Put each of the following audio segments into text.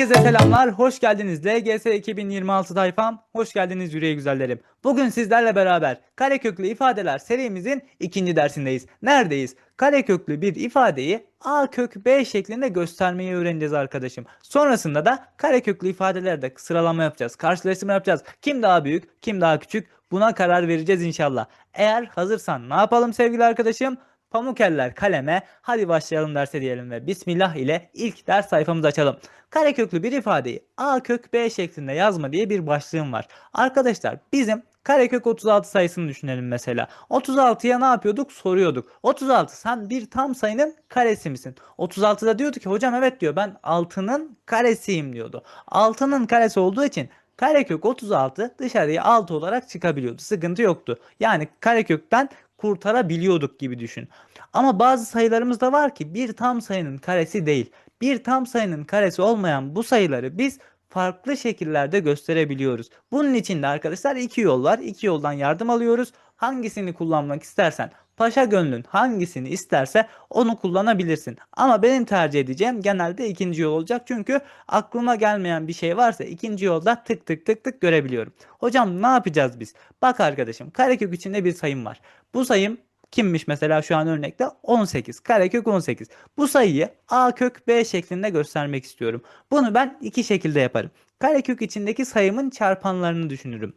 Herkese selamlar, hoş geldiniz LGS 2026 tayfam, hoş geldiniz yüreği güzellerim. Bugün sizlerle beraber kareköklü ifadeler serimizin ikinci dersindeyiz. Neredeyiz? Kareköklü bir ifadeyi a kök b şeklinde göstermeyi öğreneceğiz arkadaşım. Sonrasında da kareköklü ifadelerde sıralama yapacağız, karşılaştırma yapacağız. Kim daha büyük, kim daha küçük buna karar vereceğiz inşallah. Eğer hazırsan ne yapalım sevgili arkadaşım? Pamuk eller kaleme. Hadi başlayalım derse diyelim ve Bismillah ile ilk ders sayfamızı açalım. Kareköklü bir ifadeyi a kök b şeklinde yazma diye bir başlığım var. Arkadaşlar bizim karekök 36 sayısını düşünelim mesela. 36'ya ne yapıyorduk? Soruyorduk. 36 sen bir tam sayının karesi misin? 36'da diyordu ki hocam evet diyor ben 6'nın karesiyim diyordu. 6'nın karesi olduğu için karekök 36 dışarıya 6 olarak çıkabiliyordu. Sıkıntı yoktu. Yani karekökten kurtarabiliyorduk gibi düşün. Ama bazı sayılarımız da var ki bir tam sayının karesi değil. Bir tam sayının karesi olmayan bu sayıları biz farklı şekillerde gösterebiliyoruz. Bunun için de arkadaşlar iki yol var. İki yoldan yardım alıyoruz. Hangisini kullanmak istersen paşa gönlün hangisini isterse onu kullanabilirsin. Ama benim tercih edeceğim genelde ikinci yol olacak. Çünkü aklıma gelmeyen bir şey varsa ikinci yolda tık tık tık tık görebiliyorum. Hocam ne yapacağız biz? Bak arkadaşım karekök içinde bir sayım var. Bu sayım kimmiş mesela şu an örnekte 18 karekök 18 bu sayıyı a kök b şeklinde göstermek istiyorum bunu ben iki şekilde yaparım karekök içindeki sayımın çarpanlarını düşünürüm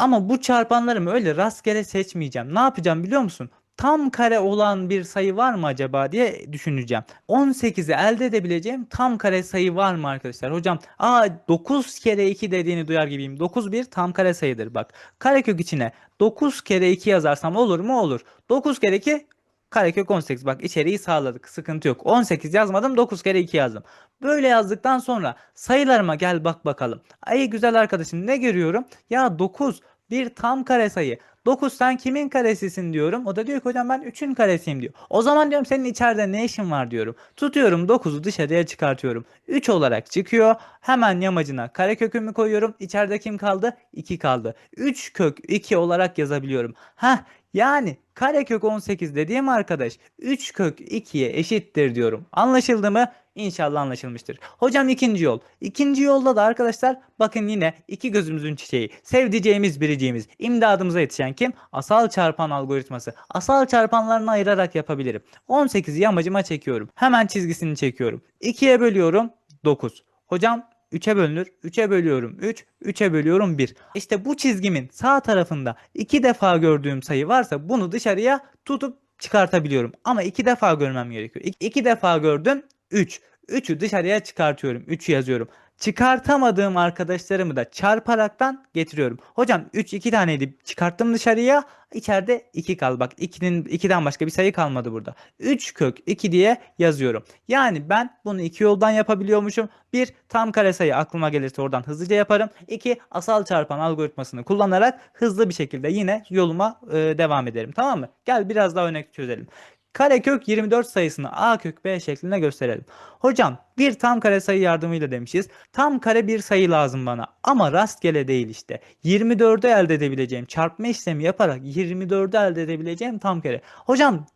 ama bu çarpanlarımı öyle rastgele seçmeyeceğim ne yapacağım biliyor musun tam kare olan bir sayı var mı acaba diye düşüneceğim. 18'i elde edebileceğim tam kare sayı var mı arkadaşlar? Hocam aa 9 kere 2 dediğini duyar gibiyim. 9 bir tam kare sayıdır bak. Karekök içine 9 kere 2 yazarsam olur mu? Olur. 9 kere 2 karekök 18. Bak içeriği sağladık. Sıkıntı yok. 18 yazmadım 9 kere 2 yazdım. Böyle yazdıktan sonra sayılarıma gel bak bakalım. Ay güzel arkadaşım ne görüyorum? Ya 9 bir tam kare sayı. 9 sen kimin karesisin diyorum. O da diyor ki hocam ben 3'ün karesiyim diyor. O zaman diyorum senin içeride ne işin var diyorum. Tutuyorum 9'u dışarıya çıkartıyorum. 3 olarak çıkıyor. Hemen yamacına karekökümü koyuyorum. İçeride kim kaldı? 2 kaldı. 3 kök 2 olarak yazabiliyorum. Heh yani karekök 18 dediğim arkadaş 3 kök 2'ye eşittir diyorum. Anlaşıldı mı? İnşallah anlaşılmıştır. Hocam ikinci yol. İkinci yolda da arkadaşlar bakın yine iki gözümüzün çiçeği. Sevdiceğimiz biriciğimiz. imdadımıza yetişen kim? Asal çarpan algoritması. Asal çarpanlarını ayırarak yapabilirim. 18'i yamacıma çekiyorum. Hemen çizgisini çekiyorum. 2'ye bölüyorum 9. Hocam 3'e bölünür. 3'e bölüyorum 3. 3'e bölüyorum 1. İşte bu çizgimin sağ tarafında 2 defa gördüğüm sayı varsa bunu dışarıya tutup çıkartabiliyorum. Ama 2 defa görmem gerekiyor. 2 defa gördüm 3. 3'ü dışarıya çıkartıyorum. 3'ü yazıyorum. Çıkartamadığım arkadaşlarımı da çarparaktan getiriyorum. Hocam 3 2 taneydi. Çıkarttım dışarıya. İçeride 2 kal. Bak 2'nin 2'den başka bir sayı kalmadı burada. 3 kök 2 diye yazıyorum. Yani ben bunu iki yoldan yapabiliyormuşum. Bir tam kare sayı aklıma gelirse oradan hızlıca yaparım. İki asal çarpan algoritmasını kullanarak hızlı bir şekilde yine yoluma e, devam ederim. Tamam mı? Gel biraz daha örnek çözelim. Karekök 24 sayısını a kök b şeklinde gösterelim. Hocam bir tam kare sayı yardımıyla demişiz. Tam kare bir sayı lazım bana ama rastgele değil işte. 24'ü elde edebileceğim çarpma işlemi yaparak 24'ü elde edebileceğim tam kare. Hocam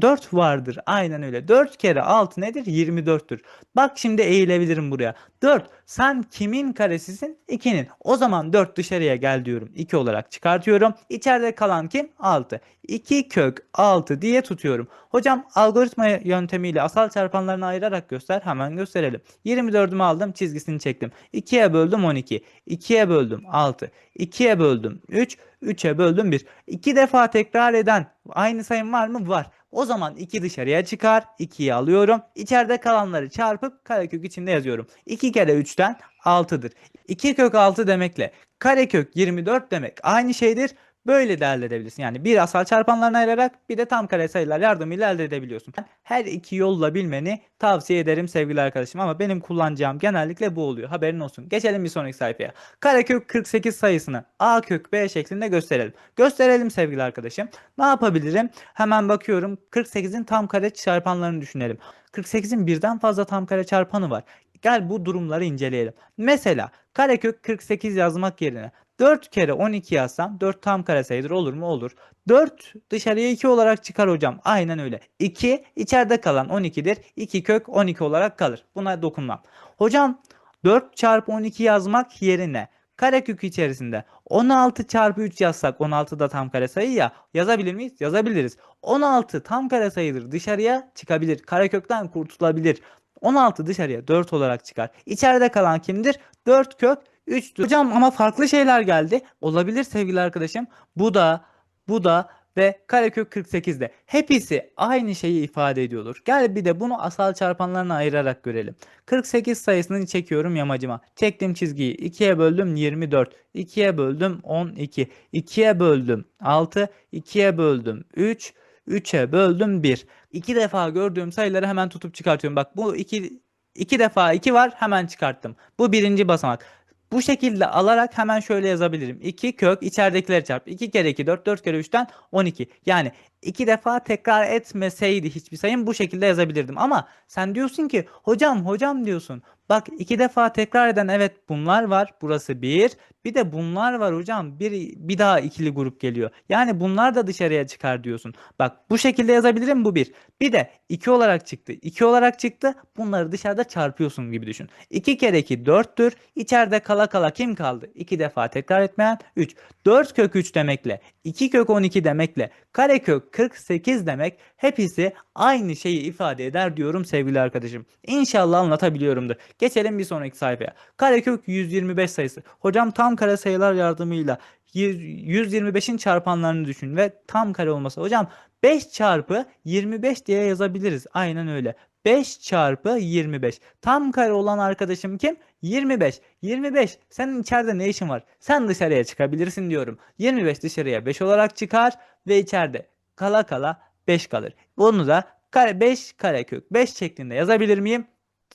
4 vardır aynen öyle. 4 kere 6 nedir? 24'tür. Bak şimdi eğilebilirim buraya. 4 sen kimin karesisin? 2'nin. O zaman 4 dışarıya gel diyorum. 2 olarak çıkartıyorum. İçeride kalan kim? 6. 2 kök 6 diye tutuyorum. Hocam algoritma yöntemiyle asal çarpanlarını ayırarak göster. Hemen gösterelim. 24'ümü aldım çizgisini çektim. 2'ye böldüm 12. 2'ye böldüm 6. 2'ye böldüm 3. 3'e böldüm 1. 2 defa tekrar eden aynı sayım var mı? Var. O zaman 2 dışarıya çıkar. 2'yi alıyorum. İçeride kalanları çarpıp karekök içinde yazıyorum. 2 kere 3'ten 6'dır. 2 kök 6 demekle karekök 24 demek aynı şeydir. Böyle de elde edebilirsin. Yani bir asal çarpanlarını ayırarak bir de tam kare sayılar yardımıyla elde edebiliyorsun. Her iki yolla bilmeni tavsiye ederim sevgili arkadaşım ama benim kullanacağım genellikle bu oluyor. Haberin olsun. Geçelim bir sonraki sayfaya. Karekök 48 sayısını a kök b şeklinde gösterelim. Gösterelim sevgili arkadaşım. Ne yapabilirim? Hemen bakıyorum. 48'in tam kare çarpanlarını düşünelim. 48'in birden fazla tam kare çarpanı var. Gel bu durumları inceleyelim. Mesela karekök 48 yazmak yerine 4 kere 12 yazsam 4 tam kare sayıdır olur mu? Olur. 4 dışarıya 2 olarak çıkar hocam. Aynen öyle. 2 içeride kalan 12'dir. 2 kök 12 olarak kalır. Buna dokunmam. Hocam 4 çarpı 12 yazmak yerine karekök içerisinde 16 çarpı 3 yazsak 16 da tam kare sayı ya yazabilir miyiz? Yazabiliriz. 16 tam kare sayıdır dışarıya çıkabilir. Karekökten kurtulabilir. 16 dışarıya 4 olarak çıkar. İçeride kalan kimdir? 4 kök 3'tür. Hocam ama farklı şeyler geldi. Olabilir sevgili arkadaşım. Bu da bu da ve karekök 48'de. Hepsi aynı şeyi ifade ediyordur. Gel bir de bunu asal çarpanlarına ayırarak görelim. 48 sayısını çekiyorum yamacıma. Çektim çizgiyi. 2'ye böldüm 24. 2'ye böldüm 12. 2'ye böldüm 6. 2'ye böldüm 3. 3'e böldüm 1. 2 defa gördüğüm sayıları hemen tutup çıkartıyorum. Bak bu 2 2 defa 2 var hemen çıkarttım. Bu birinci basamak. Bu şekilde alarak hemen şöyle yazabilirim. 2 kök içeridekileri çarp. 2 kere 2 4 4 kere 3'ten 12. Yani 2 defa tekrar etmeseydi hiçbir sayım bu şekilde yazabilirdim. Ama sen diyorsun ki hocam hocam diyorsun. Bak 2 defa tekrar eden evet bunlar var. Burası 1. Bir de bunlar var hocam. Bir, bir daha ikili grup geliyor. Yani bunlar da dışarıya çıkar diyorsun. Bak bu şekilde yazabilirim bu 1. Bir de 2 olarak çıktı. 2 olarak çıktı. Bunları dışarıda çarpıyorsun gibi düşün. 2 kere 2 4'tür. İçeride kala kala kim kaldı? 2 defa tekrar etmeyen 3. 4 kök 3 demekle 2 kök 12 demekle karekök 48 demek hepsi aynı şeyi ifade eder diyorum sevgili arkadaşım. İnşallah anlatabiliyorumdur. Geçelim bir sonraki sayfaya. Karekök 125 sayısı. Hocam tam kare sayılar yardımıyla 125'in çarpanlarını düşün ve tam kare olması. Hocam 5 çarpı 25 diye yazabiliriz. Aynen öyle. 5 çarpı 25. Tam kare olan arkadaşım kim? 25. 25. Senin içeride ne işin var? Sen dışarıya çıkabilirsin diyorum. 25 dışarıya 5 olarak çıkar ve içeride kala kala 5 kalır. Bunu da kare 5 karekök 5 şeklinde yazabilir miyim?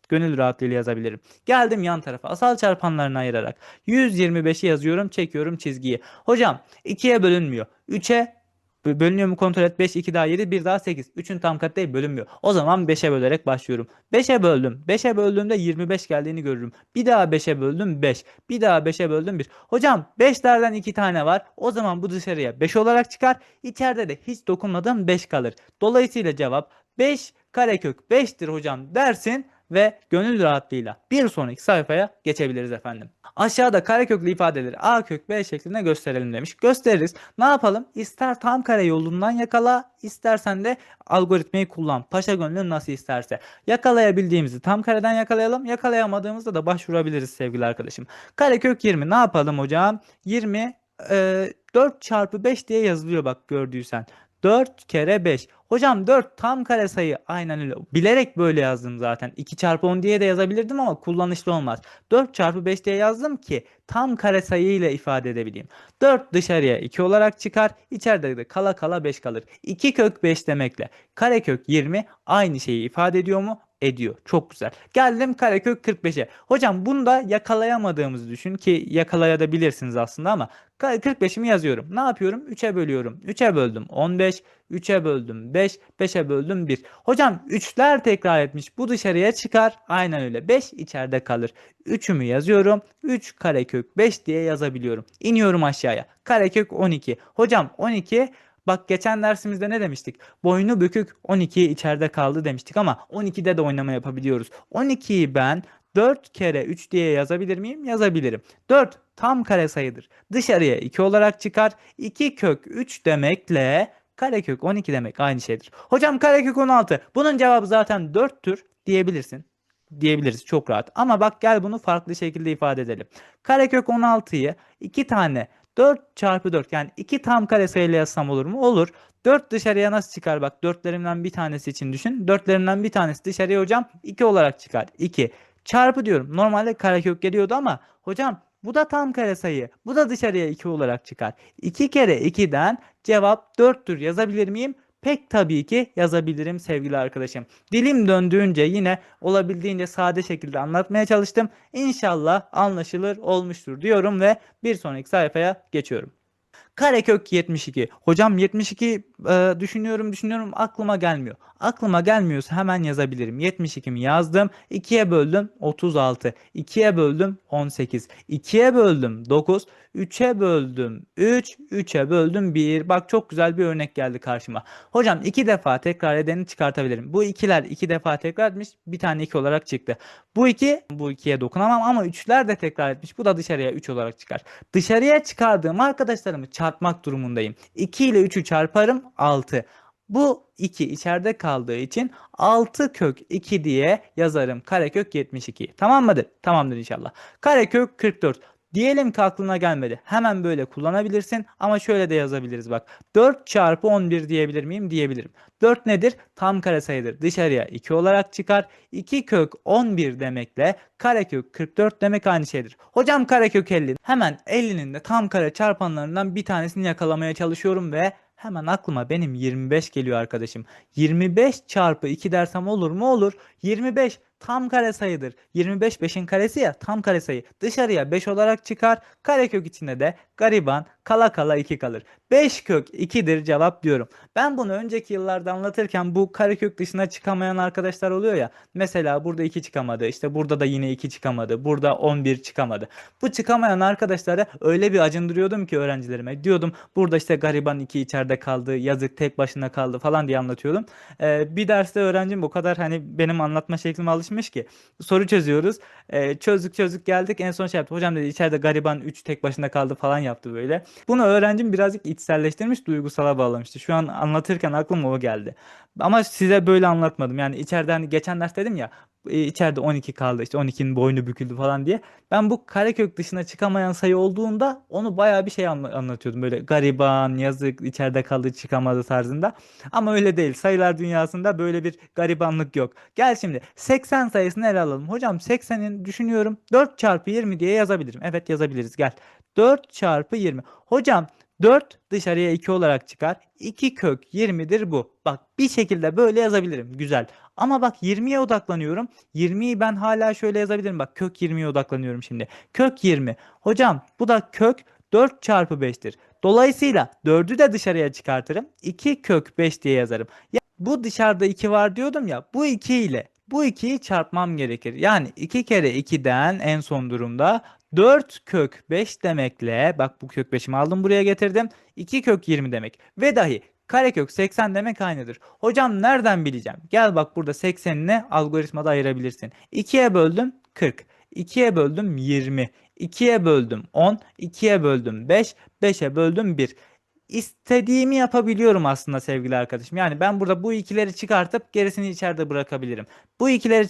Gönül rahatlığıyla yazabilirim. Geldim yan tarafa asal çarpanlarını ayırarak. 125'i yazıyorum çekiyorum çizgiyi. Hocam 2'ye bölünmüyor. 3'e Bölünüyor mu kontrol et. 5, 2 daha 7, 1 daha 8. 3'ün tam katı değil bölünmüyor. O zaman 5'e bölerek başlıyorum. 5'e böldüm. 5'e böldüğümde 25 geldiğini görürüm. Bir daha 5'e böldüm 5. Bir daha 5'e böldüm 1. Hocam 5'lerden 2 tane var. O zaman bu dışarıya 5 olarak çıkar. İçeride de hiç dokunmadığım 5 kalır. Dolayısıyla cevap 5 karekök 5'tir hocam dersin ve gönül rahatlığıyla bir sonraki sayfaya geçebiliriz efendim. Aşağıda kareköklü ifadeleri a kök b şeklinde gösterelim demiş. Gösteririz. Ne yapalım? İster tam kare yolundan yakala, istersen de algoritmayı kullan. Paşa gönlün nasıl isterse. Yakalayabildiğimizi tam kareden yakalayalım. Yakalayamadığımızda da başvurabiliriz sevgili arkadaşım. Karekök 20 ne yapalım hocam? 20 e, 4 çarpı 5 diye yazılıyor bak gördüysen. 4 kere 5. Hocam 4 tam kare sayı. Aynen öyle. Bilerek böyle yazdım zaten. 2 çarpı 10 diye de yazabilirdim ama kullanışlı olmaz. 4 çarpı 5 diye yazdım ki tam kare sayı ile ifade edebileyim. 4 dışarıya 2 olarak çıkar. İçeride de kala kala 5 kalır. 2 kök 5 demekle karekök 20 aynı şeyi ifade ediyor mu? Ediyor. Çok güzel. Geldim karekök 45'e. Hocam bunu da yakalayamadığımızı düşün ki yakalayabilirsiniz aslında ama 45'imi yazıyorum. Ne yapıyorum? 3'e bölüyorum. 3'e böldüm 15, 3'e böldüm 5, 5'e böldüm 1. Hocam 3'ler tekrar etmiş. Bu dışarıya çıkar. Aynen öyle. 5 içeride kalır. 3'ümü yazıyorum. 3 karekök 5 diye yazabiliyorum. İniyorum aşağıya. Karekök 12. Hocam 12 Bak geçen dersimizde ne demiştik? Boynu bükük 12 içeride kaldı demiştik ama 12'de de oynama yapabiliyoruz. 12'yi ben 4 kere 3 diye yazabilir miyim? Yazabilirim. 4 tam kare sayıdır. Dışarıya 2 olarak çıkar. 2 kök 3 demekle karekök 12 demek aynı şeydir. Hocam karekök 16. Bunun cevabı zaten 4'tür diyebilirsin diyebiliriz çok rahat. Ama bak gel bunu farklı şekilde ifade edelim. Karekök 16'yı 2 tane 4 çarpı 4 yani 2 tam kare sayıyla yazsam olur mu? Olur. 4 dışarıya nasıl çıkar? Bak 4'lerimden bir tanesi için düşün. 4'lerimden bir tanesi dışarıya hocam 2 olarak çıkar. 2 çarpı diyorum. Normalde karekök geliyordu ama hocam bu da tam kare sayı. Bu da dışarıya 2 olarak çıkar. 2 kere 2'den cevap 4'tür yazabilir miyim? Pek tabii ki yazabilirim sevgili arkadaşım. Dilim döndüğünce yine olabildiğince sade şekilde anlatmaya çalıştım. İnşallah anlaşılır olmuştur diyorum ve bir sonraki sayfaya geçiyorum. Karekök 72. Hocam 72 Ee, düşünüyorum düşünüyorum aklıma gelmiyor. Aklıma gelmiyorsa hemen yazabilirim. 72'mi yazdım. 2'ye böldüm 36. 2'ye böldüm 18. 2'ye böldüm 9. 3'e böldüm 3. 3'e böldüm 1. Bak çok güzel bir örnek geldi karşıma. Hocam iki defa tekrar edeni çıkartabilirim. Bu ikiler iki defa tekrar etmiş. Bir tane 2 olarak çıktı. Bu 2 bu 2'ye dokunamam ama 3'ler de tekrar etmiş. Bu da dışarıya 3 olarak çıkar. Dışarıya çıkardığım arkadaşlarımı çarpmak durumundayım. 2 ile 3'ü çarparım 6. Bu 2 içeride kaldığı için 6 kök 2 diye yazarım. Karekök 72. Tamam mıdır? Tamamdır inşallah. Karekök 44. Diyelim ki aklına gelmedi. Hemen böyle kullanabilirsin ama şöyle de yazabiliriz bak. 4 çarpı 11 diyebilir miyim? Diyebilirim. 4 nedir? Tam kare sayıdır. Dışarıya 2 olarak çıkar. 2 kök 11 demekle karekök 44 demek aynı şeydir. Hocam karekök 50. Hemen 50'nin de tam kare çarpanlarından bir tanesini yakalamaya çalışıyorum ve Hemen aklıma benim 25 geliyor arkadaşım. 25 çarpı 2 dersem olur mu? Olur. 25 tam kare sayıdır. 25 5'in karesi ya tam kare sayı. Dışarıya 5 olarak çıkar. Karekök içinde de gariban kala kala 2 kalır. 5 kök 2'dir cevap diyorum. Ben bunu önceki yıllarda anlatırken bu karekök dışına çıkamayan arkadaşlar oluyor ya. Mesela burada 2 çıkamadı. işte burada da yine 2 çıkamadı. Burada 11 çıkamadı. Bu çıkamayan arkadaşlara öyle bir acındırıyordum ki öğrencilerime. Diyordum burada işte gariban 2 içeride kaldı. Yazık tek başına kaldı falan diye anlatıyordum. Ee, bir derste öğrencim o kadar hani benim anlatma şeklime alışmış ki. Soru çözüyoruz. Ee, çözdük çözdük geldik. En son şey yaptı. Hocam dedi içeride gariban 3 tek başına kaldı falan yaptı böyle. Bunu öğrencim birazcık içselleştirmiş, duygusala bağlamıştı. Şu an anlatırken aklıma o geldi. Ama size böyle anlatmadım. Yani içeride hani geçen ders dedim ya e, içeride 12 kaldı işte 12'nin boynu büküldü falan diye. Ben bu karekök dışına çıkamayan sayı olduğunda onu bayağı bir şey anla- anlatıyordum. Böyle gariban, yazık, içeride kaldı, çıkamadı tarzında. Ama öyle değil. Sayılar dünyasında böyle bir garibanlık yok. Gel şimdi 80 sayısını ele alalım. Hocam 80'in düşünüyorum 4 çarpı 20 diye yazabilirim. Evet yazabiliriz gel. 4 çarpı 20. Hocam 4 dışarıya 2 olarak çıkar. 2 kök 20'dir bu. Bak bir şekilde böyle yazabilirim. Güzel. Ama bak 20'ye odaklanıyorum. 20'yi ben hala şöyle yazabilirim. Bak kök 20'ye odaklanıyorum şimdi. Kök 20. Hocam bu da kök 4 çarpı 5'tir. Dolayısıyla 4'ü de dışarıya çıkartırım. 2 kök 5 diye yazarım. Ya, bu dışarıda 2 var diyordum ya. Bu 2 ile bu 2'yi çarpmam gerekir. Yani 2 kere 2'den en son durumda 4 kök 5 demekle bak bu kök 5'imi aldım buraya getirdim. 2 kök 20 demek. Ve dahi karekök 80 demek aynıdır. Hocam nereden bileceğim? Gel bak burada 80'ini algoritmada ayırabilirsin. 2'ye böldüm 40. 2'ye böldüm 20. 2'ye böldüm 10. 2'ye böldüm 5. 5'e böldüm 1 istediğimi yapabiliyorum aslında sevgili arkadaşım. Yani ben burada bu ikileri çıkartıp gerisini içeride bırakabilirim. Bu ikileri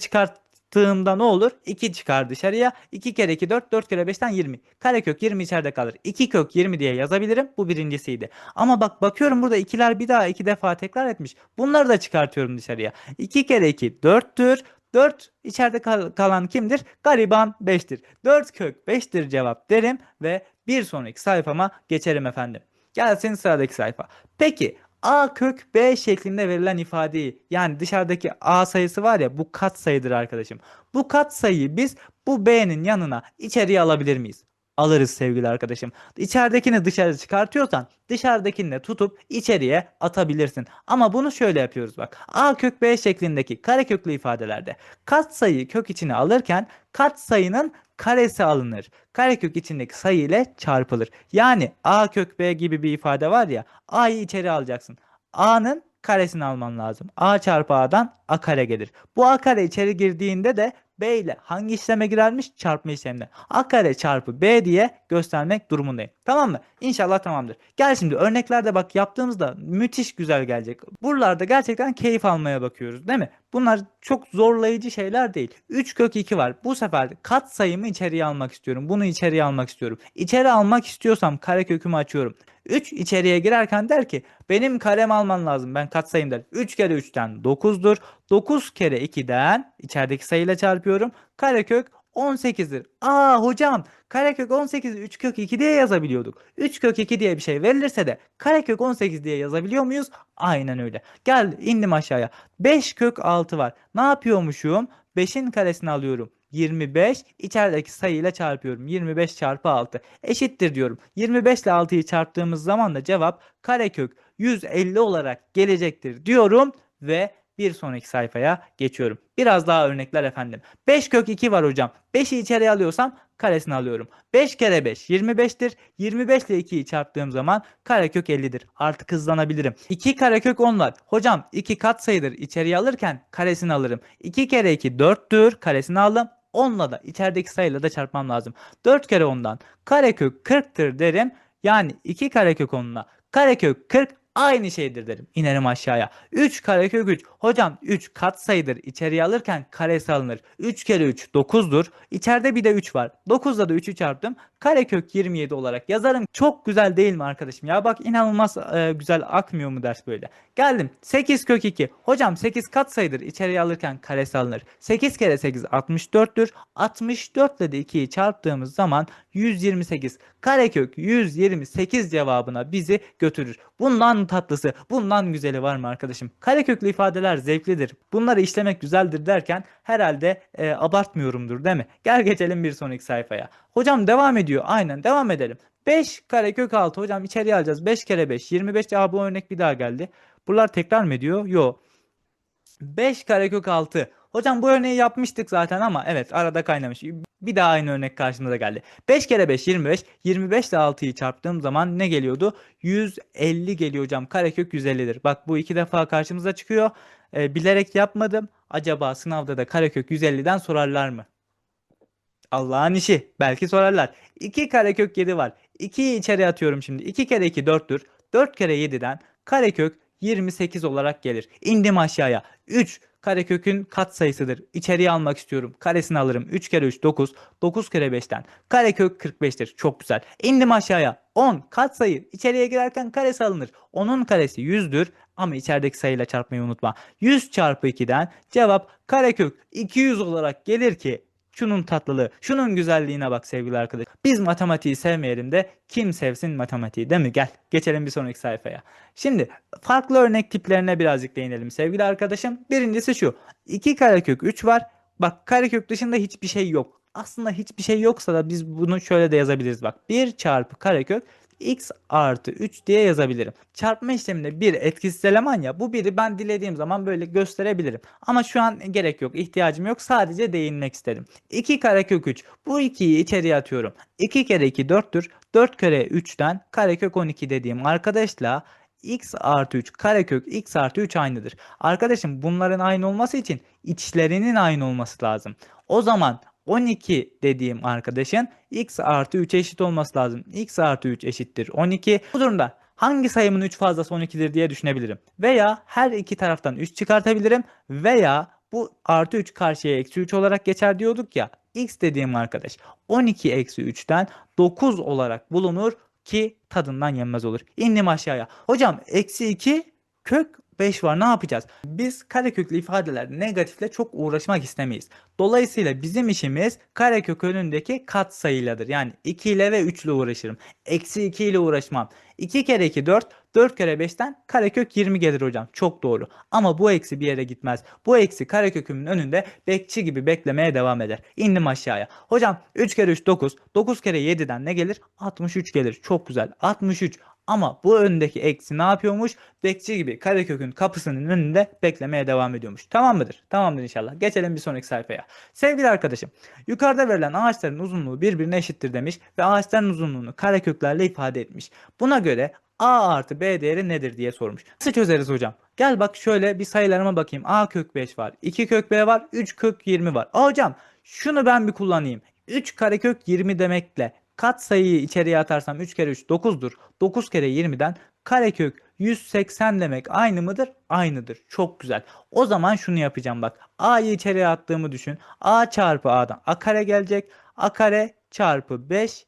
çıkarttığımda ne olur? 2 çıkar dışarıya. 2 kere 2 4, 4 kere 5'ten 20. Karekök 20 içeride kalır. 2 kök 20 diye yazabilirim. Bu birincisiydi. Ama bak bakıyorum burada ikiler bir daha iki defa tekrar etmiş. Bunları da çıkartıyorum dışarıya. 2 kere 2 4'tür. 4 içeride kal- kalan kimdir? Gariban 5'tir. 4 kök 5'tir cevap derim ve bir sonraki sayfama geçerim efendim. Gelsin sıradaki sayfa. Peki a kök b şeklinde verilen ifadeyi yani dışarıdaki a sayısı var ya bu kat sayıdır arkadaşım. Bu kat sayıyı biz bu b'nin yanına içeriye alabilir miyiz? Alırız sevgili arkadaşım. İçeridekini dışarı çıkartıyorsan dışarıdakini de tutup içeriye atabilirsin. Ama bunu şöyle yapıyoruz bak. A kök B şeklindeki kareköklü ifadelerde kat sayı kök içine alırken kat sayının karesi alınır. Karekök içindeki sayı ile çarpılır. Yani A kök B gibi bir ifade var ya A'yı içeri alacaksın. A'nın karesini alman lazım. A çarpı A'dan A kare gelir. Bu A kare içeri girdiğinde de B ile hangi işleme girermiş? Çarpma işlemine. A kare çarpı B diye göstermek durumundayım. Tamam mı? İnşallah tamamdır. Gel şimdi örneklerde bak yaptığımızda müthiş güzel gelecek. Buralarda gerçekten keyif almaya bakıyoruz değil mi? Bunlar çok zorlayıcı şeyler değil. 3 kök 2 var. Bu sefer kat sayımı içeriye almak istiyorum. Bunu içeriye almak istiyorum. İçeri almak istiyorsam kare kökümü açıyorum. 3 içeriye girerken der ki benim karem alman lazım. Ben katsayım der. 3 kere 3'ten 9'dur. 9 kere 2'den içerideki sayıyla çarpıyorum. Karekök 18'dir. Aa hocam karekök 18'i 3 kök 2 diye yazabiliyorduk. 3 kök 2 diye bir şey verilirse de karekök 18 diye yazabiliyor muyuz? Aynen öyle. Gel indim aşağıya. 5 kök 6 var. Ne yapıyormuşum? 5'in karesini alıyorum. 25 içerideki sayıyla çarpıyorum. 25 çarpı 6 eşittir diyorum. 25 ile 6'yı çarptığımız zaman da cevap karekök 150 olarak gelecektir diyorum ve bir sonraki sayfaya geçiyorum. Biraz daha örnekler efendim. 5 kök 2 var hocam. 5'i içeriye alıyorsam karesini alıyorum. 5 kere 5 25'tir. 25 ile 2'yi çarptığım zaman karekök 50'dir. Artık hızlanabilirim. 2 karekök 10 var. Hocam 2 kat sayıdır. İçeriye alırken karesini alırım. 2 kere 2 4'tür. Karesini aldım. 10'la da içerideki sayıyla da çarpmam lazım. 4 kere 10'dan karekök 40'tır derim. Yani 2 karekök 10'la karekök 40 aynı şeydir derim. İnerim aşağıya. 3 karekök 3. Hocam 3 kat sayıdır. İçeriye alırken karesi alınır. 3 kere 3 9'dur. İçeride bir de 3 var. 9'da da 3'ü çarptım. Karekök 27 olarak yazarım. Çok güzel değil mi arkadaşım? Ya bak inanılmaz e, güzel akmıyor mu ders böyle. Geldim. 8 kök 2. Hocam 8 kat sayıdır. İçeriye alırken karesi alınır. 8 kere 8 64'tür. 64 ile de 2'yi çarptığımız zaman 128. Karekök 128 cevabına bizi götürür. Bundan tatlısı, bundan güzeli var mı arkadaşım? Kareköklü ifadeler zevklidir. Bunları işlemek güzeldir derken herhalde e, abartmıyorumdur değil mi? Gel geçelim bir sonraki sayfaya. Hocam devam ediyor. Aynen devam edelim. 5 karekök 6 hocam içeriye alacağız. 5 kere 5 25 cevabı bu örnek bir daha geldi. Buralar tekrar mı ediyor? Yok. 5 karekök 6. Hocam bu örneği yapmıştık zaten ama evet arada kaynamış. Bir daha aynı örnek karşımıza geldi. 5 kere 5 25. 25 ile 6'yı çarptığım zaman ne geliyordu? 150 geliyor hocam. Karekök 150'dir. Bak bu iki defa karşımıza çıkıyor. Ee, bilerek yapmadım. Acaba sınavda da karekök 150'den sorarlar mı? Allah'ın işi. Belki sorarlar. 2 karekök 7 var. 2'yi içeri atıyorum şimdi. 2 kere 2 4'tür. 4 kere 7'den karekök 28 olarak gelir. İndim aşağıya. 3 karekökün kat sayısıdır. İçeriye almak istiyorum. Karesini alırım. 3 kere 3 9. 9 kere 5'ten. Karekök 45'tir. Çok güzel. İndim aşağıya. 10 kat sayı. İçeriye girerken karesi alınır. 10'un karesi 100'dür. Ama içerideki sayıyla çarpmayı unutma. 100 çarpı 2'den cevap karekök 200 olarak gelir ki Şunun tatlılığı, şunun güzelliğine bak sevgili arkadaş. Biz matematiği sevmeyelim de kim sevsin matematiği değil mi? Gel geçelim bir sonraki sayfaya. Şimdi farklı örnek tiplerine birazcık değinelim sevgili arkadaşım. Birincisi şu. 2 karekök 3 var. Bak karekök dışında hiçbir şey yok. Aslında hiçbir şey yoksa da biz bunu şöyle de yazabiliriz bak. 1 çarpı karekök x artı 3 diye yazabilirim. Çarpma işleminde bir etkisiz eleman ya bu biri ben dilediğim zaman böyle gösterebilirim. Ama şu an gerek yok ihtiyacım yok sadece değinmek istedim. 2 karekök 3 bu 2'yi içeriye atıyorum. 2 kere 2 4'tür 4 kere 3'ten karekök 12 dediğim arkadaşla x artı 3 karekök x artı 3 aynıdır. Arkadaşım bunların aynı olması için içlerinin aynı olması lazım. O zaman 12 dediğim arkadaşın x artı 3 eşit olması lazım. x artı 3 eşittir 12. Bu durumda hangi sayımın 3 fazlası 12'dir diye düşünebilirim. Veya her iki taraftan 3 çıkartabilirim. Veya bu artı 3 karşıya eksi 3 olarak geçer diyorduk ya. x dediğim arkadaş 12 eksi 3'ten 9 olarak bulunur ki tadından yenmez olur. İndim aşağıya. Hocam eksi 2 kök 5 var ne yapacağız? Biz kareköklü ifadeler negatifle çok uğraşmak istemeyiz. Dolayısıyla bizim işimiz karekök önündeki kat sayıladır. Yani 2 ile ve 3 ile uğraşırım. Eksi 2 ile uğraşmam. 2 kere 2 4, 4 kere 5'ten karekök 20 gelir hocam. Çok doğru. Ama bu eksi bir yere gitmez. Bu eksi karekökümün önünde bekçi gibi beklemeye devam eder. İndim aşağıya. Hocam 3 kere 3 9, 9 kere 7'den ne gelir? 63 gelir. Çok güzel. 63. Ama bu öndeki eksi ne yapıyormuş? Bekçi gibi karekökün kapısının önünde beklemeye devam ediyormuş. Tamam mıdır? Tamamdır inşallah. Geçelim bir sonraki sayfaya. Sevgili arkadaşım, yukarıda verilen ağaçların uzunluğu birbirine eşittir demiş ve ağaçların uzunluğunu kareköklerle ifade etmiş. Buna göre a artı b değeri nedir diye sormuş. Nasıl çözeriz hocam? Gel bak şöyle bir sayılarıma bakayım. a kök 5 var, 2 kök b var, 3 kök 20 var. Hocam şunu ben bir kullanayım. 3 karekök 20 demekle kat sayıyı içeriye atarsam 3 kere 3 9'dur. 9 kere 20'den karekök 180 demek aynı mıdır? Aynıdır. Çok güzel. O zaman şunu yapacağım bak. A'yı içeriye attığımı düşün. A çarpı A'dan A kare gelecek. A kare çarpı 5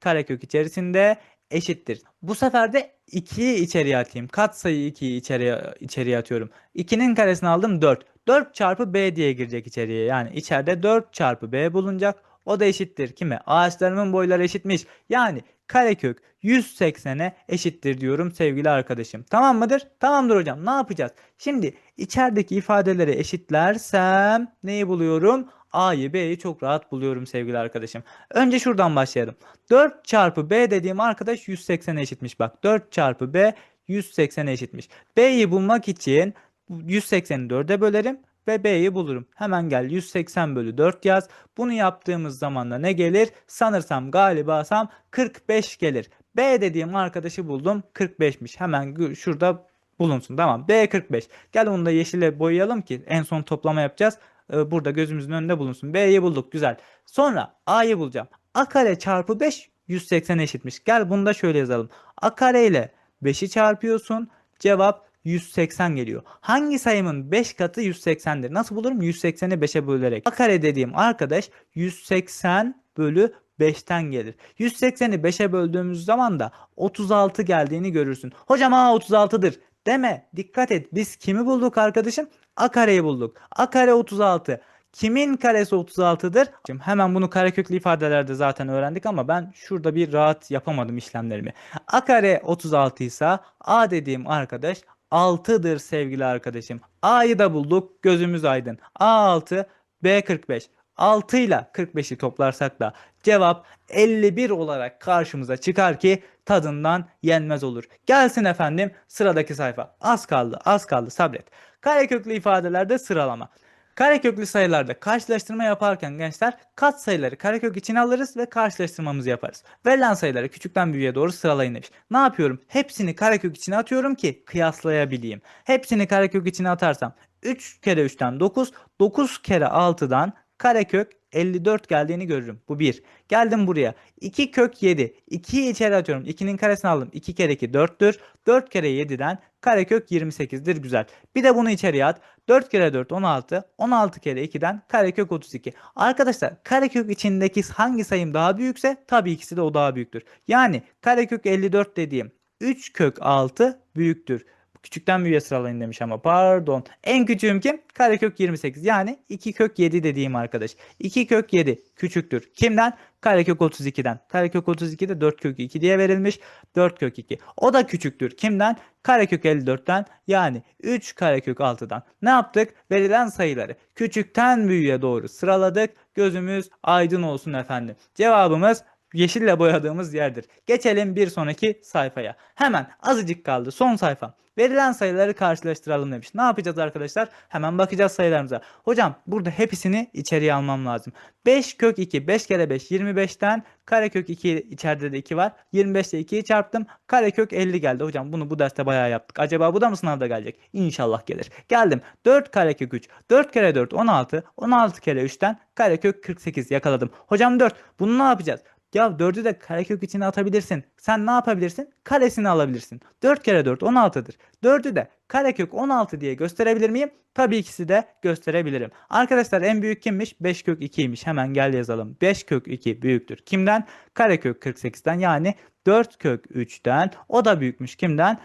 karekök içerisinde eşittir. Bu sefer de 2'yi içeriye atayım. Kat sayı 2'yi içeriye, içeriye atıyorum. 2'nin karesini aldım 4. 4 çarpı B diye girecek içeriye. Yani içeride 4 çarpı B bulunacak. O da eşittir kime? Ağaçlarımın boyları eşitmiş. Yani karekök 180'e eşittir diyorum sevgili arkadaşım. Tamam mıdır? Tamamdır hocam. Ne yapacağız? Şimdi içerideki ifadeleri eşitlersem neyi buluyorum? A'yı B'yi çok rahat buluyorum sevgili arkadaşım. Önce şuradan başlayalım. 4 çarpı B dediğim arkadaş 180'e eşitmiş. Bak 4 çarpı B 180'e eşitmiş. B'yi bulmak için 180'i 4'e bölerim ve B'yi bulurum. Hemen gel 180 bölü 4 yaz. Bunu yaptığımız zaman da ne gelir? Sanırsam galibasam 45 gelir. B dediğim arkadaşı buldum 45'miş. Hemen şurada bulunsun. Tamam B 45. Gel onu da yeşile boyayalım ki en son toplama yapacağız. Ee, Burada gözümüzün önünde bulunsun. B'yi bulduk güzel. Sonra A'yı bulacağım. A kare çarpı 5 180 eşitmiş. Gel bunu da şöyle yazalım. A kare ile 5'i çarpıyorsun. Cevap 180 geliyor. Hangi sayımın 5 katı 180'dir? Nasıl bulurum? 180'i 5'e bölerek. A kare dediğim arkadaş 180 bölü 5'ten gelir. 180'i 5'e böldüğümüz zaman da 36 geldiğini görürsün. Hocam A 36'dır. Deme. Dikkat et. Biz kimi bulduk arkadaşım? A kareyi bulduk. A kare 36. Kimin karesi 36'dır? Şimdi hemen bunu kareköklü ifadelerde zaten öğrendik ama ben şurada bir rahat yapamadım işlemlerimi. A kare 36 ise A dediğim arkadaş 6'dır sevgili arkadaşım. A'yı da bulduk. Gözümüz aydın. A6, B45. 6 ile 45'i toplarsak da cevap 51 olarak karşımıza çıkar ki tadından yenmez olur. Gelsin efendim sıradaki sayfa. Az kaldı, az kaldı sabret. Kareköklü ifadelerde sıralama. Kareköklü sayılarda karşılaştırma yaparken gençler kat sayıları karekök içine alırız ve karşılaştırmamızı yaparız. Verilen sayıları küçükten büyüğe doğru sıralayın demiş. Ne yapıyorum? Hepsini karekök içine atıyorum ki kıyaslayabileyim. Hepsini karekök içine atarsam 3 kere 3'ten 9, 9 kere 6'dan karekök 54 geldiğini görürüm. Bu 1. Geldim buraya. 2 kök 7. 2'yi içeri atıyorum. 2'nin karesini aldım. 2 kere 2 4'tür. 4 kere 7'den karekök 28'dir. Güzel. Bir de bunu içeriye at. 4 kere 4 16. 16 kere 2'den karekök 32. Arkadaşlar karekök içindeki hangi sayım daha büyükse tabii ikisi de o daha büyüktür. Yani karekök 54 dediğim 3 kök 6 büyüktür. Küçükten büyüğe sıralayın demiş ama pardon. En küçüğüm kim? Karekök 28 yani 2 kök 7 dediğim arkadaş. 2 kök 7 küçüktür. Kimden? Karekök 32'den. Karekök 32 de 4 kök 2 diye verilmiş. 4 kök 2. O da küçüktür. Kimden? Karekök 54'ten yani 3 karekök 6'dan. Ne yaptık? Verilen sayıları küçükten büyüğe doğru sıraladık. Gözümüz aydın olsun efendim. Cevabımız yeşille boyadığımız yerdir. Geçelim bir sonraki sayfaya. Hemen azıcık kaldı. Son sayfa. Verilen sayıları karşılaştıralım demiş. Ne yapacağız arkadaşlar? Hemen bakacağız sayılarımıza. Hocam burada hepsini içeriye almam lazım. 5 kök 2. 5 kere 5 25'ten karekök 2 içeride de 2 var. 25 ile 2'yi çarptım. Karekök 50 geldi. Hocam bunu bu derste bayağı yaptık. Acaba bu da mı sınavda gelecek? İnşallah gelir. Geldim. 4 karekök 3. 4 kere 4 16. 16 kere 3'ten karekök 48 yakaladım. Hocam 4. Bunu ne yapacağız? Ya 4'ü de karekök içine atabilirsin. Sen ne yapabilirsin? Karesini alabilirsin. 4 kere 4 16'dır. 4'ü de karekök 16 diye gösterebilir miyim? Tabii ikisi de gösterebilirim. Arkadaşlar en büyük kimmiş? 5 kök 2'ymiş. Hemen gel yazalım. 5 kök 2 büyüktür. Kimden? Karekök 48'den yani 4 kök 3'ten. O da büyükmüş. Kimden?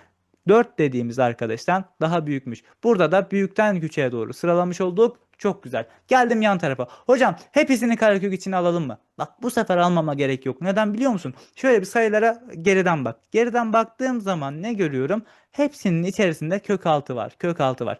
4 dediğimiz arkadaştan daha büyükmüş. Burada da büyükten küçüğe doğru sıralamış olduk. Çok güzel. Geldim yan tarafa. Hocam hepsini karekök içine alalım mı? Bak bu sefer almama gerek yok. Neden biliyor musun? Şöyle bir sayılara geriden bak. Geriden baktığım zaman ne görüyorum? Hepsinin içerisinde kök 6 var. Kök 6 var.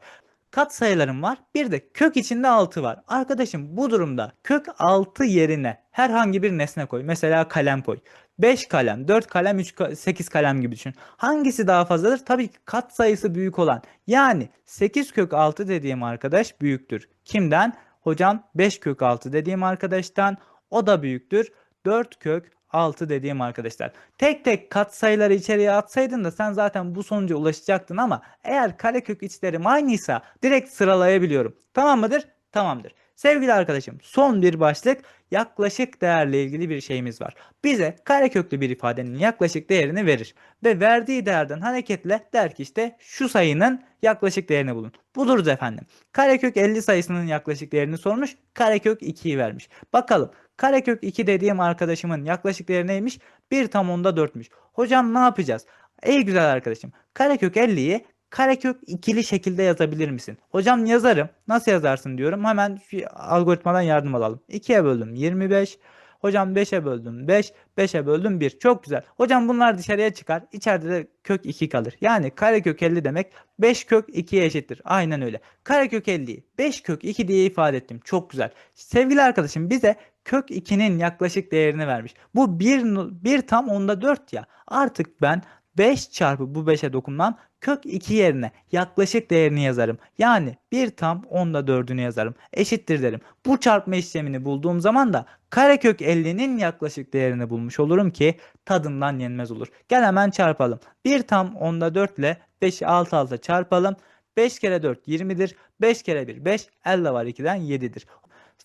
Kat sayılarım var. Bir de kök içinde 6 var. Arkadaşım bu durumda kök 6 yerine herhangi bir nesne koy. Mesela kalem koy. 5 kalem, 4 kalem, 3 8 kalem gibi düşün. Hangisi daha fazladır? Tabii ki kat sayısı büyük olan. Yani 8 kök 6 dediğim arkadaş büyüktür. Kimden? Hocam 5 kök 6 dediğim arkadaştan o da büyüktür. 4 kök 6 dediğim arkadaşlar. Tek tek kat sayıları içeriye atsaydın da sen zaten bu sonuca ulaşacaktın ama eğer karekök içlerim aynıysa direkt sıralayabiliyorum. Tamam mıdır? Tamamdır. Sevgili arkadaşım son bir başlık yaklaşık değerle ilgili bir şeyimiz var. Bize kareköklü bir ifadenin yaklaşık değerini verir. Ve verdiği değerden hareketle der ki işte şu sayının yaklaşık değerini bulun. Buluruz efendim. Karekök 50 sayısının yaklaşık değerini sormuş. Karekök 2'yi vermiş. Bakalım karekök 2 dediğim arkadaşımın yaklaşık değeri neymiş? 1 tam onda 4'müş. Hocam ne yapacağız? Ey güzel arkadaşım. Karekök 50'yi karekök ikili şekilde yazabilir misin? Hocam yazarım. Nasıl yazarsın diyorum. Hemen algoritmadan yardım alalım. 2'ye böldüm 25. Hocam 5'e böldüm 5, 5'e böldüm 1. Çok güzel. Hocam bunlar dışarıya çıkar. İçeride de kök 2 kalır. Yani karekök 50 demek 5 kök 2'ye eşittir. Aynen öyle. Karekök 50'yi 5 kök 2 diye ifade ettim. Çok güzel. Sevgili arkadaşım bize kök 2'nin yaklaşık değerini vermiş. Bu 1, 1 tam onda 4 ya. Artık ben 5 çarpı bu 5'e dokunmam kök 2 yerine yaklaşık değerini yazarım. Yani 1 tam onda 4'ünü yazarım. Eşittir derim. Bu çarpma işlemini bulduğum zaman da karekök 50'nin yaklaşık değerini bulmuş olurum ki tadından yenmez olur. Gel hemen çarpalım. 1 tam onda 4 ile 5'i alt alta çarpalım. 5 kere 4 20'dir. 5 kere 1 5. 50 var 2'den 7'dir.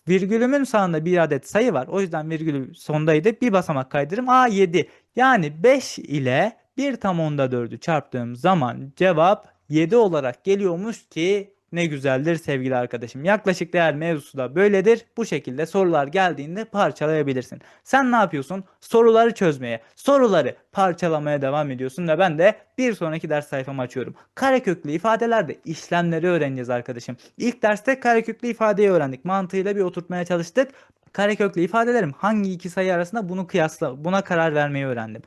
Virgülümün sağında bir adet sayı var. O yüzden virgülü sondaydı. Bir basamak kaydırırım. A 7. Yani 5 ile 1 tam onda 4'ü çarptığım zaman cevap 7 olarak geliyormuş ki ne güzeldir sevgili arkadaşım. Yaklaşık değer mevzusu da böyledir. Bu şekilde sorular geldiğinde parçalayabilirsin. Sen ne yapıyorsun? Soruları çözmeye, soruları parçalamaya devam ediyorsun ve ben de bir sonraki ders sayfamı açıyorum. Kareköklü ifadelerde işlemleri öğreneceğiz arkadaşım. İlk derste kareköklü ifadeyi öğrendik. Mantığıyla bir oturtmaya çalıştık. Kareköklü ifadelerim hangi iki sayı arasında bunu kıyasla buna karar vermeyi öğrendim.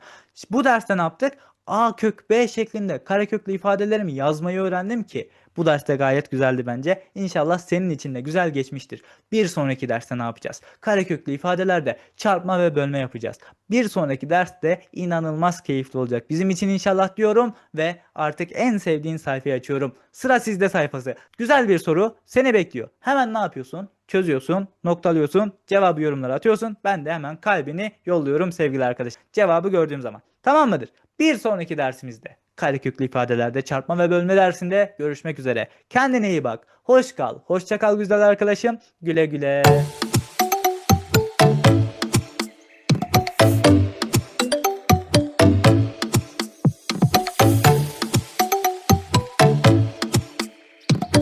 Bu derste ne yaptık? A kök B şeklinde kareköklü ifadelerimi yazmayı öğrendim ki bu derste gayet güzeldi bence. İnşallah senin için de güzel geçmiştir. Bir sonraki derste ne yapacağız? Kareköklü ifadelerde çarpma ve bölme yapacağız. Bir sonraki derste inanılmaz keyifli olacak. Bizim için inşallah diyorum ve artık en sevdiğin sayfayı açıyorum. Sıra sizde sayfası. Güzel bir soru seni bekliyor. Hemen ne yapıyorsun? Çözüyorsun, noktalıyorsun, cevabı yorumlara atıyorsun. Ben de hemen kalbini yolluyorum sevgili arkadaş. Cevabı gördüğüm zaman. Tamam mıdır? Bir sonraki dersimizde kareköklü ifadelerde çarpma ve bölme dersinde görüşmek üzere. Kendine iyi bak. Hoş kal. Hoşça kal güzel arkadaşım. Güle güle.